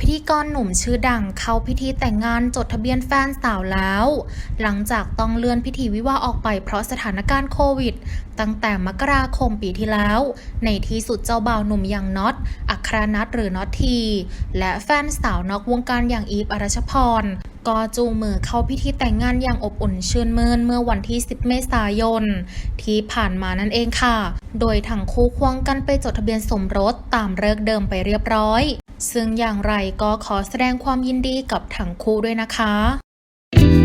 พิธีกรหนุ่มชื่อดังเข้าพิธีแต่งงานจดทะเบียนแฟนสาวแล้ว หลังจากต้องเลื่อนพิธีวิวาออกไปเพราะสถานการณ์โควิด ตั้งแต่มกราคมปีที่แล้ว ในที่สุดเจ้าบ่าวหนุ่มอย่างน็อต อัครนัทหรือน็อตที และแฟนสาวนอกวงการอย่างอีฟอรัชพรก็จูงมือเข้าพิธีแต่งงานอย่างอบอุ่นชื่นมื่นเมื่อวันที่ 10 เมษายน ที่ผ่านมานั่นเองค่ะ โดยทั้งคู่ควงกันไปจดทะเบียนสมรสตามเลิกเดิมไปเรียบร้อย ซึ่งอย่างไรก็ขอแสดงความยินดีกับทั้งคู่ด้วยนะคะ